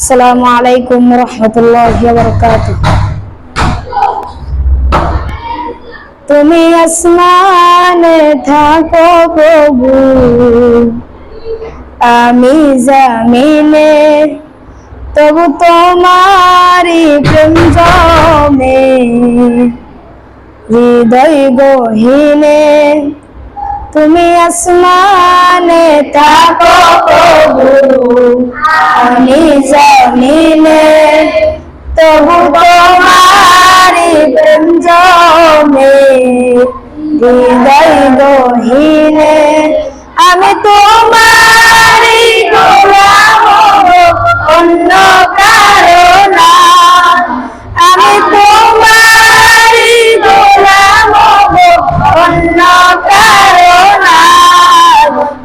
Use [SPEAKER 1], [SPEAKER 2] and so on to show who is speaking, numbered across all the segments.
[SPEAKER 1] আসসালামু আলাইকুম রহমতুল্লাহ বরকাত তুমি আসমানে থাকো প্রভু, আমি জামিনে, তবু তোমারি প্রেম জমে, হৃদয় গহিনে তুমি আসমানে থাকো প্রভু। আমি জমিনে তবু তোমারি প্রেম জমে হৃদয় দহিনে। আমি তোমারি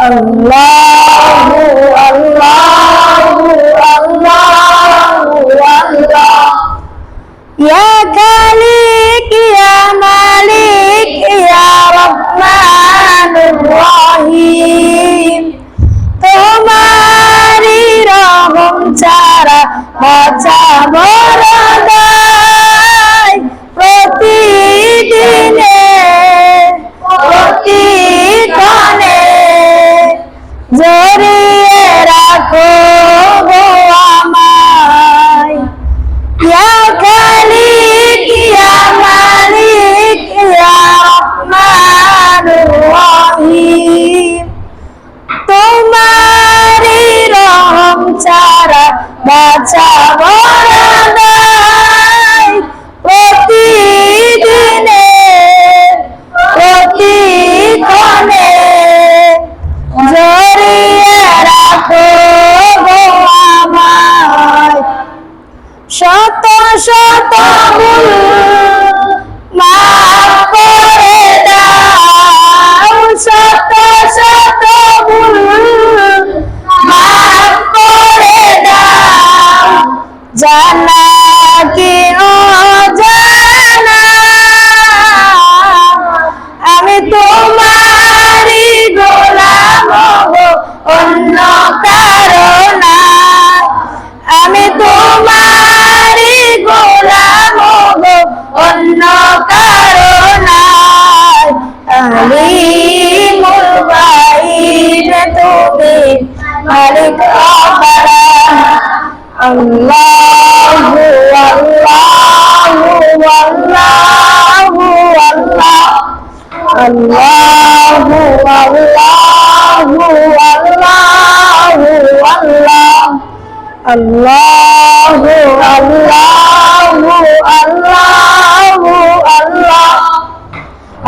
[SPEAKER 1] আল্লাহু আল্লাহ আল্লাহু আল্লাহু আল্লাহু আল্লাহ ইয়া খালিক ইয়া মালিক ইয়া রহমানুর রহিম ছাড়া বাঁচা মালিক রব্বানা আল্লাহু আল্লাহু আল্লাহু আল্লাহ আল্লাহু আল্লাহু আল্লাহু আল্লাহ আল্লাহু আল্লাহু আল্লাহু আল্লাহ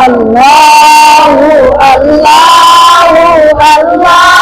[SPEAKER 1] আল্লাহু আল্লাহু আল্লাহু